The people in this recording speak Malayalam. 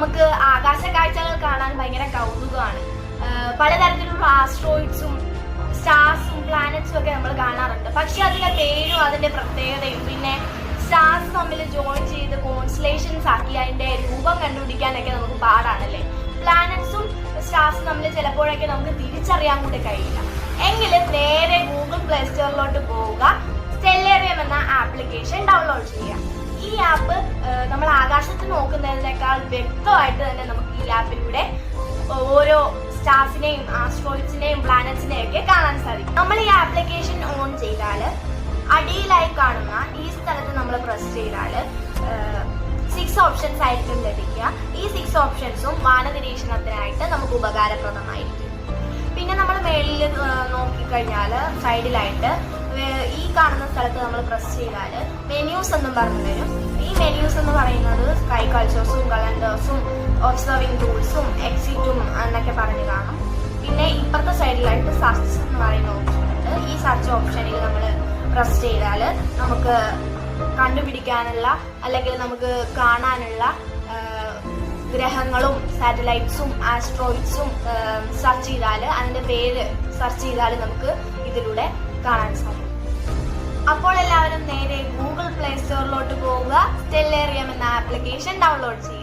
നമുക്ക് ആകാശ കാഴ്ചകൾ കാണാൻ ഭയങ്കര കൗതുകമാണ്. പലതരത്തിലുള്ള ആസ്ട്രോയിഡ്സും സ്റ്റാർസും പ്ലാനറ്റ്സും ഒക്കെ നമ്മൾ കാണാറുണ്ട്. പക്ഷെ അതിന്റെ പേരും അതിന്റെ പ്രത്യേകതയും പിന്നെ സ്റ്റാർസ് തമ്മിൽ ജോയിൻ ചെയ്ത് കോൺസ്റ്റലേഷൻസ് ആക്കി അതിന്റെ രൂപം കണ്ടുപിടിക്കാനൊക്കെ നമുക്ക് പാടാണല്ലേ? പ്ലാനറ്റ്സും സ്റ്റാർസും തമ്മിൽ ചിലപ്പോഴൊക്കെ നമുക്ക് തിരിച്ചറിയാൻ കൂടി കഴിയില്ല. എങ്കിലും നേരെ ഗൂഗിൾ പ്ലേ സ്റ്റോറിലോട്ട് പോവുക. സ്റ്റെല്ലേറിയം എന്ന ആപ്ലിക്കേഷൻ ഡൗൺലോഡ് ചെയ്യുക. ഈ ആപ്പ് നമ്മൾ ആകാശത്ത് നോക്കുന്നതിനേക്കാൾ വ്യക്തമായിട്ട് തന്നെ നമുക്ക് ഈ ആപ്പിലൂടെ ഓരോ സ്റ്റാർസിനെയും ആസ്ട്രോയിഡ്സിനെയും പ്ലാനറ്റ്സിനെയും ഒക്കെ കാണാൻ സാധിക്കും. നമ്മൾ ഈ ആപ്ലിക്കേഷൻ ഓൺ ചെയ്താൽ അടിയിലായി കാണുന്ന ഈ സ്ഥലത്ത് നമ്മൾ പ്രസ് ചെയ്താൽ സിക്സ് ഓപ്ഷൻസ് ആയിരിക്കും ലഭിക്കുക. ഈ സിക്സ് ഓപ്ഷൻസും വാനനിരീക്ഷണത്തിനായിട്ട് നമുക്ക് ഉപകാരപ്രദമായിരിക്കും. മേളിൽ നോക്കിക്കഴിഞ്ഞാൽ സൈഡിലായിട്ട് ഈ കാണുന്ന സ്ഥലത്ത് നമ്മൾ പ്രസ് ചെയ്താൽ മെന്യൂസ് എന്നും പറഞ്ഞു തരും ഈ മെന്യൂസ് എന്ന് പറയുന്നത് സ്കൈ കൾച്ചേഴ്സും കലണ്ടേഴ്സും ഒബ്സർവിംഗ് ടൂൾസും എക്സിറ്റും എന്നൊക്കെ പറഞ്ഞു കാണും. പിന്നെ ഇപ്പുറത്തെ സൈഡിലായിട്ട് സർച്ച് എന്ന് പറയുന്ന ഓപ്ഷൻ ഉണ്ട്. ഈ സർച്ച് ഓപ്ഷനിൽ നമ്മൾ പ്രസ് ചെയ്താൽ നമുക്ക് കണ്ടുപിടിക്കാനുള്ള അല്ലെങ്കിൽ നമുക്ക് കാണാനുള്ള ഗ്രഹങ്ങളും സാറ്റലൈറ്റ്സും ആസ്ട്രോയിഡ്സും സെർച്ച് ചെയ്താൽ പേര് സെർച്ച് ചെയ്താൽ നമുക്ക് ഇതിലൂടെ കാണാൻ സാധിക്കും. അപ്പോൾ എല്ലാവരും നേരെ ഗൂഗിൾ പ്ലേ സ്റ്റോറിലോട്ട് പോവുക. സ്റ്റെല്ലേറിയം എന്ന ആപ്ലിക്കേഷൻ ഡൗൺലോഡ് ചെയ്യുക.